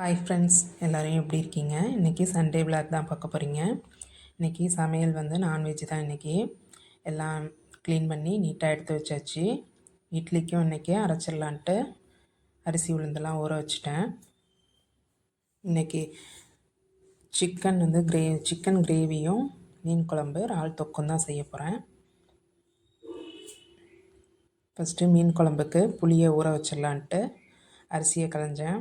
Hi friends எல்லோரும் எப்படி இருக்கீங்க? இன்றைக்கி சண்டே விளாக் தான் பார்க்க போகிறீங்க இன்றைக்கி சமையல் வந்து நான்வெஜ் தான் இன்றைக்கி எல்லாம் க்ளீன் பண்ணி நீட்டாக எடுத்து வச்சாச்சு. இட்லிக்கும் இன்றைக்கி அரைச்சிடலான்ட்டு அரிசி உளுந்தெல்லாம் ஊற வச்சுட்டேன். இன்றைக்கி சிக்கன் வந்து கிரே சிக்கன் கிரேவியும் மீன் குழம்பு இறால் தொக்கும் தான் செய்ய போகிறேன் ஃபஸ்ட்டு மீன் குழம்புக்கு புளியை ஊற வச்சிடலான்ட்டு அரிசியை களைஞ்சேன்.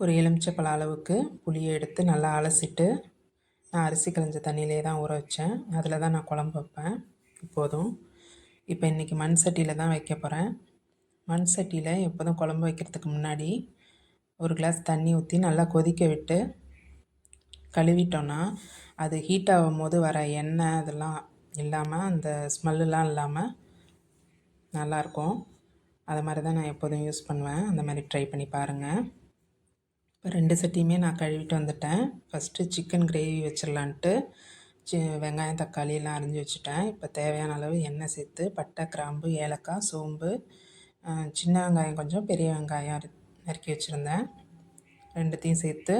ஒரு எலுமிச்சப்பழ அளவுக்கு புளியை எடுத்து நல்லா அலசிட்டு நான் அரிசி களைஞ்ச தண்ணியிலே தான் ஊற வச்சேன். அதில் தான் நான் குழம்பு வைப்பேன். இப்போதும். இப்போ இன்றைக்கி மண் சட்டியில் தான் வைக்க போகிறேன் மண் சட்டியில் எப்போதும் குழம்பு வைக்கிறதுக்கு முன்னாடி ஒரு கிளாஸ் தண்ணி ஊற்றி நல்லா கொதிக்க விட்டு கழுவிட்டோன்னா அது ஹீட் ஆகும் போது வர எண்ணெய் அதெல்லாம் இல்லாமல் அந்த ஸ்மெல்லாம் இல்லாமல் நல்லாயிருக்கும் அதை மாதிரி தான் நான் எப்போதும் யூஸ் பண்ணுவேன். அந்த மாதிரி ட்ரை பண்ணி பாருங்கள் இப்போ ரெண்டு சட்டியுமே நான் கழுவிட்டு வந்துட்டேன். ஃபஸ்ட்டு சிக்கன் கிரேவி வச்சிடலான்ட்டு சி வெங்காயம் தக்காளி எல்லாம் அரிஞ்சு வச்சுட்டேன். இப்போ தேவையான அளவு எண்ணெய் சேர்த்து பட்டை கிராம்பு ஏலக்காய் சோம்பு சின்ன வெங்காயம் கொஞ்சம் பெரிய வெங்காயம் நறுக்கி வச்சுருந்தேன். ரெண்டுத்தையும் சேர்த்து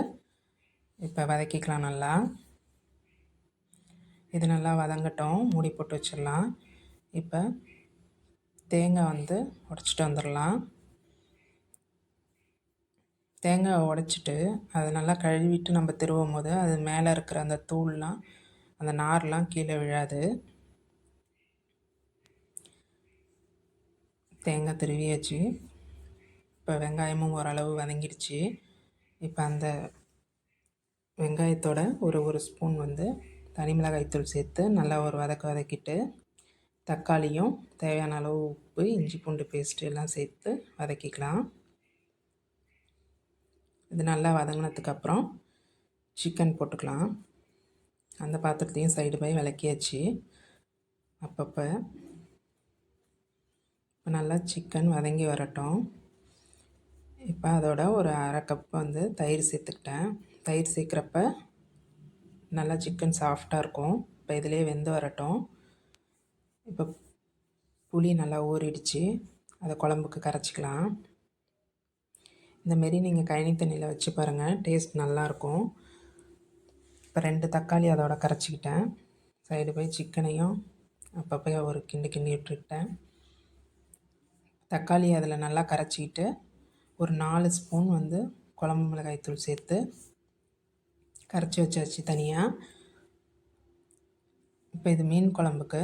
இப்போ வதக்கிக்கலாம் நல்லா. இது நல்லா வதங்கட்டும். மூடி போட்டு வச்சிடலாம். இப்போ தேங்காய் வந்து உடச்சிட்டு வந்துடலாம். தேங்காயை உடச்சிட்டு அதை நல்லா கழுவிட்டு நம்ம திருவும் போது அது மேலே இருக்கிற அந்த தூள்லாம் அந்த நார்லாம் கீழே விழாது. தேங்காய் திருவியாச்சு. இப்போ வெங்காயமும் ஓரளவு வதங்கிடுச்சு. இப்போ அந்த வெங்காயத்தோட ஒரு ஒரு ஸ்பூன் வந்து தனி மிளகாய்த்தூள் சேர்த்து நல்லா ஒரு வதக்க வதக்கிட்டு தக்காளியும் தேவையான அளவு உப்பு இஞ்சி பூண்டு பேஸ்ட்டு எல்லாம் சேர்த்து வதக்கிக்கலாம். இது நல்லா வதங்கினதுக்கப்புறம் சிக்கன் போட்டுக்கலாம். அந்த பாத்திரத்தையும் சைடு போய் விளக்கியாச்சு. அப்பப்போ இப்போ நல்லா சிக்கன் வதங்கி வரட்டும். இப்போ அதோட ஒரு அரை கப் வந்து தயிர் சேர்த்துக்கிட்டேன். தயிர் சேர்க்குறப்ப நல்லா சிக்கன் சாஃப்டாக இருக்கும். இப்போ இதிலே வெந்து வரட்டும். இப்போ புளி நல்லா ஊறிடுச்சு. அதை குழம்புக்கு கரைச்சிக்கலாம். இந்தமாரி நீங்கள் கழனி தண்ணியில் வச்சு பாருங்கள் டேஸ்ட் நல்லாயிருக்கும் இப்போ ரெண்டு தக்காளி அதோட கரைச்சிக்கிட்டேன். சைடு போய் சிக்கனையும் அப்பப்போ ஒரு கிண்டு கிண்டி விட்டுக்கிட்டேன். தக்காளி அதில் நல்லா கரைச்சிக்கிட்டு ஒரு நாலு ஸ்பூன் வந்து குழம்பு மிளகாய் தூள் சேர்த்து கரைச்சி வச்சாச்சு தனியாக இப்போ இது மீன் குழம்புக்கு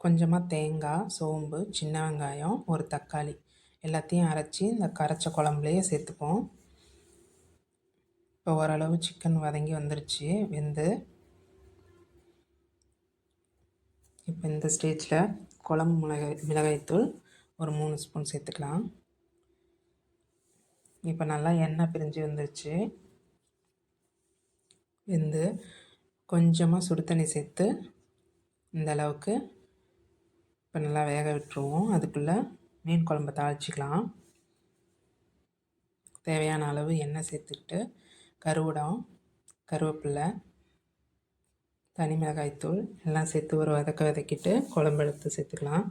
கொஞ்சமாக தேங்காய் சோம்பு சின்ன வெங்காயம் ஒரு தக்காளி. எல்லாத்தையும் அரைச்சி இந்த கரைச்ச குழம்புலையே சேர்த்துப்போம். இப்போ ஓரளவு சிக்கன் வதங்கி வந்துருச்சு வெந்து. இப்போ இந்த ஸ்டேஜில் குழம்பு மிளகாய் மிளகாய்த்தூள் ஒரு மூணு ஸ்பூன் சேர்த்துக்கலாம். இப்போ நல்லா எண்ணெய் பிரிஞ்சு வந்துருச்சு. வெந்து. கொஞ்சமாக சுடு தண்ணி சேர்த்து இந்த அளவுக்கு இப்போ நல்லா வேக விட்டுருவோம். அதுக்குள்ளே மீன் குழம்ப தாளிச்சிக்கலாம். தேவையான அளவு எண்ணெய் சேர்த்துக்கிட்டு கருவடம் கருவேப்பில்லை தனி மிளகாய்த்தூள் எல்லாம் சேர்த்து ஒரு வதக்க வதக்கிட்டு குழம்பு எடுத்து சேர்த்துக்கலாம்.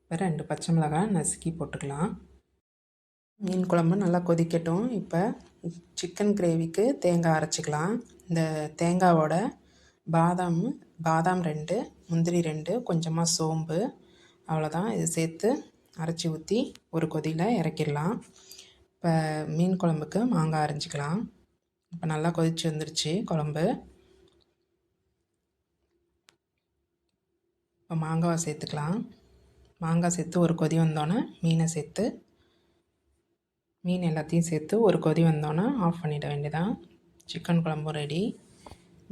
இப்போ ரெண்டு பச்சை மிளகாய் நசுக்கி போட்டுக்கலாம். மீன் குழம்பு நல்லா கொதிக்கட்டும். இப்போ சிக்கன் கிரேவிக்கு தேங்காய் அரைச்சிக்கலாம். இந்த தேங்காவோட பாதாம் பாதாம் ரெண்டு முந்திரி ரெண்டு கொஞ்சமாக சோம்பு அவ்வளோதான். இது சேர்த்து அரைச்சி ஊற்றி ஒரு கொதியில் இறக்கிடலாம். இப்போ மீன் குழம்புக்கு மாங்காய் அரைஞ்சிக்கலாம். இப்போ நல்லா கொதிச்சு வந்துருச்சு குழம்பு. இப்போ மாங்காவை சேர்த்துக்கலாம். மாங்காய் சேர்த்து ஒரு கொதி வந்தோன்னே மீனை சேர்த்து மீன் எல்லாத்தையும் சேர்த்து ஒரு கொதி வந்தோன்னே ஆஃப் பண்ணிட வேண்டியதான் சிக்கன் குழம்பும் ரெடி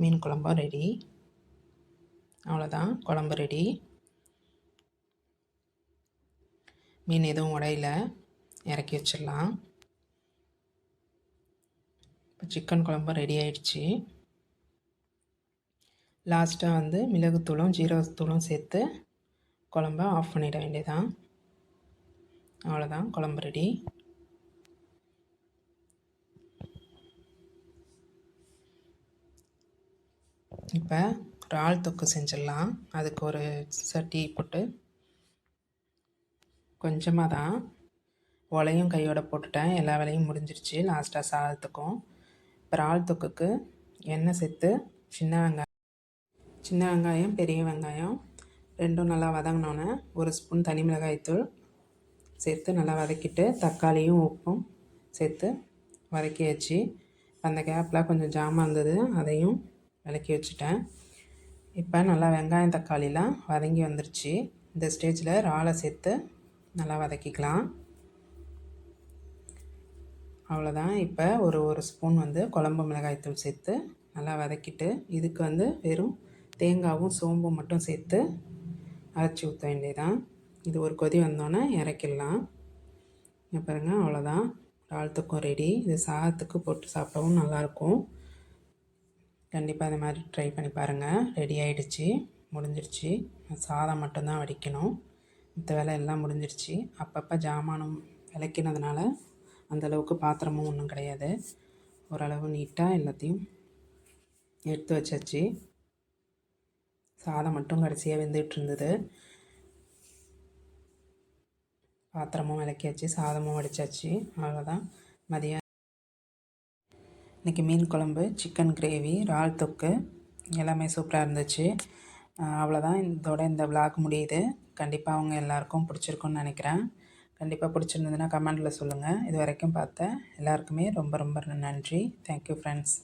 மீன் குழம்பும் ரெடி அவ்வளோதான். குழம்பு ரெடி மீன் எதுவும் உடையில. இறக்கி வச்சிடலாம். இப்போ சிக்கன் குழம்பு ரெடி ஆயிடுச்சு. லாஸ்ட்டாக வந்து மிளகுத்தூளும் ஜீரகத்தூளும் சேர்த்து குழம்ப ஆஃப் பண்ணிட வேண்டியதான் அவ்வளோதான் குழம்பு ரெடி இப்போ இறால் தொக்கு செஞ்சிடலாம். அதுக்கு ஒரு சட்டி போட்டு கொஞ்சமாக தான் ஒலையும் கையோட போட்டுட்டேன். எல்லா வேலையும் முடிஞ்சிருச்சு. லாஸ்ட்டாக சாதத்துக்கும். இப்போ இறால் தொக்குக்கு எண்ணெய் சேர்த்து சின்ன வெங்காயம் சின்ன வெங்காயம் பெரிய வெங்காயம் ரெண்டும் நல்லா வதங்கினோன்னே ஒரு ஸ்பூன் தனி மிளகாய்த்தூள் சேர்த்து நல்லா வதக்கிட்டு தக்காளியும் உப்பும் சேர்த்து வதக்கி வச்சு அந்த கேப்பில் கொஞ்சம் ஜாமான் இருந்தது. அதையும் விளக்கி வச்சுட்டேன். இப்போ நல்லா வெங்காயம் தக்காளிலாம் வதங்கி வந்துருச்சு. இந்த ஸ்டேஜில் இறாலை சேர்த்து நல்லா வதக்கிக்கலாம். அவ்வளோதான். இப்போ ஒரு ஒரு ஸ்பூன் வந்து குழம்பு மிளகாய்த்தூள் சேர்த்து நல்லா வதக்கிட்டு இதுக்கு வந்து வெறும் தேங்காவும் சோம்பும் மட்டும் சேர்த்து அரைச்சி ஊற்ற வேண்டியதான் இது ஒரு கொதி வந்தோன்னே இறக்கிடலாம். பாருங்க அவ்வளோதான். இறால்த்துக்கும் ரெடி இது சாதத்துக்கு போட்டு சாப்பிடவும் நல்லாயிருக்கும். கண்டிப்பாக இந்த மாதிரி ட்ரை பண்ணி பாருங்கள் ரெடி ஆகிடுச்சி முடிஞ்சிடுச்சு சாதம் மட்டும்தான் வடிக்கணும். மற்ற வேலை எல்லாம் முடிஞ்சிருச்சு. அப்பப்போ ஜாமானும் விளக்கினதுனால அந்தளவுக்கு பாத்திரமும் ஒன்றும் கிடையாது. ஓரளவு நீட்டாக எல்லாத்தையும் எடுத்து வச்சாச்சு. சாதம் மட்டும் கடைசியாக வெந்துகிட்டு இருந்தது பாத்திரமும் விளக்கியாச்சு சாதமும் வடித்தாச்சு அவ்வளோதான் மதியம் இன்றைக்கி மீன் குழம்பு சிக்கன் கிரேவி இறால் தொக்கு. எல்லாமே சூப்பராக இருந்துச்சு. அவ்வளோதான் இதோட இந்த விளாக் முடியுது. கண்டிப்பாக அவங்க எல்லாருக்கும் பிடிச்சிருக்குன்னு நினைக்கிறேன். கண்டிப்பாக பிடிச்சிருந்ததுன்னா கமெண்டில் சொல்லுங்கள் இது வரைக்கும் பார்த்த எல்லாருக்குமே ரொம்ப ரொம்ப நன்றி. Thank you friends